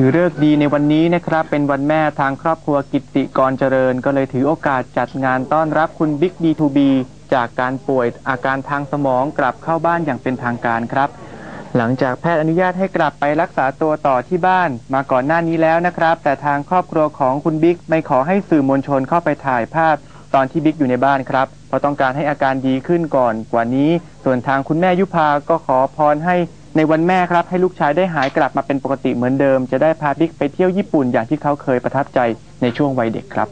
ถือเลิกดีในวันนี้นะครับ เป็นวันแม่ทางครอบครัวกิติกรเจริญ ก็เลยถือโอกาสจัดงานต้อนรับคุณบิ๊กดีทูบีจากการป่วยอาการทางสมองกลับเข้าบ้านอย่างเป็นทางการครับ หลังจากแพทย์อนุญาตให้กลับไปรักษาตัวต่อที่บ้าน มาก่อนหน้านี้แล้วนะครับ แต่ทางครอบครัวของคุณบิ๊กไม่ขอให้สื่อมวลชนเข้าไปถ่ายภาพ ตอนที่บิ๊กอยู่ในบ้านครับเพราะต้องการให้อาการดีขึ้นก่อนกว่านี้ ส่วนทางคุณแม่ยุพาก็ขอพรให้ ในวันแม่ครับให้ลูกชายได้หายกลับมาเป็นปกติเหมือนเดิม จะได้พาบิ๊กไปเที่ยวญี่ปุ่นอย่างที่เขาเคยประทับใจในช่วงวัยเด็กครับ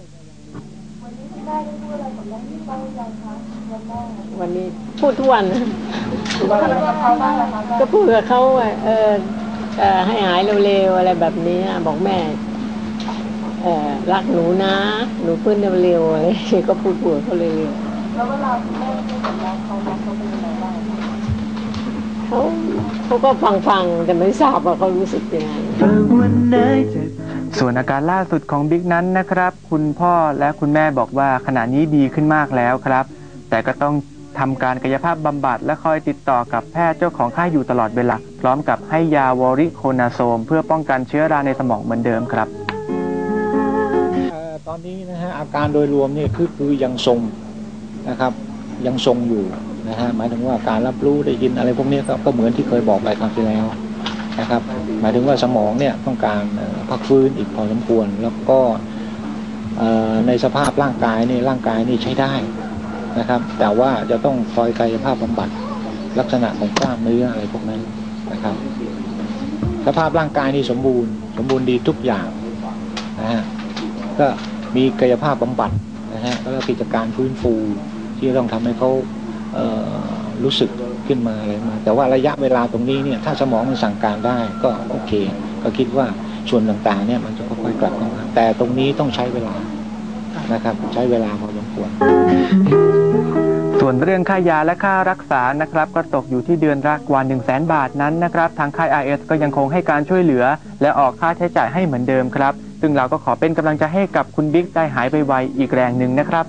วันนี้พูดทุกวันนะก็พูดกับเขาว่าเออเอ่อให้หายเร็วๆอะไรแบบนี้อะบอกแม่เออรักหนูนะ หนูพื้นเร็วๆอะไรก็พูดพูดกับเขาเร็วแล้วเวลาแม่ เขาก็ฟังๆแต่ไม่ทราบว่าเขารู้สึกยังไงส่วนอาการล่าสุดของบิ๊กนั้นนะครับ คุณพ่อและคุณแม่บอกว่าขณะนี้ดีขึ้นมากแล้วครับ แต่ก็ต้องทำการกายภาพบำบัดและคอยติดต่อกับแพทย์เจ้าของค่ายอยู่ตลอดเวลา พร้อมกับให้ยาวอริโคนาโซม เพื่อป้องกันเชื้อราในสมองเหมือนเดิมครับเอ่อตอนนี้นะฮะอาการโดยรวมนี่คือคือยังทรงนะครับ ยังทรงอยู่ นะฮะหมายถึงว่าการรับรู้ได้ยินอะไรพวกนี้ก็ก็เหมือนที่เคยบอกไปครั้งที่แล้วนะครับ หมายถึงว่าสมองเนี่ยต้องการพักฟื้นอีกพอสมควร แล้วก็ในสภาพร่างกายนี่ร่างกายนี่ใช้ได้นะครับ แต่ว่าจะต้องคอยกายภาพบำบัดลักษณะของกล้ามเนื้ออะไรพวกนั้นนะครับ สภาพร่างกายนี่สมบูรณ์ สมบูรณ์ดีทุกอย่างนะฮะก็มีกายภาพบำบัดนะฮะแล้วกิจการฟื้นฟูที่ต้องทำให้เขา รู้สึกขึ้นมาอะไรมา แต่ว่าระยะเวลาตรงนี้เนี่ยถ้าสมองมันสั่งการได้ก็โอเค ก็คิดว่าส่วนต่างๆเนี่ยมันจะค่อยๆกลับเข้ามาแต่ตรงนี้ต้องใช้เวลานะครับ ใช้เวลาพอสมควรส่วนเรื่องค่ายาและค่ารักษานะครับ ก็ตกอยู่ที่เดือนละกว่า1 0 0 0 0แบาทนั้นนะครับ ทางค่าย RS ก็ยังคงให้การช่วยเหลือ และออกค่าใช้จ่ายให้เหมือนเดิมครับ ซึ่งเราก็ขอเป็นกำลังใจให้กับคุณบิ๊กได้หายไปไวอีกแรงหนึ่งนะครับ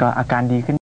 ก็อาการดีขึ้น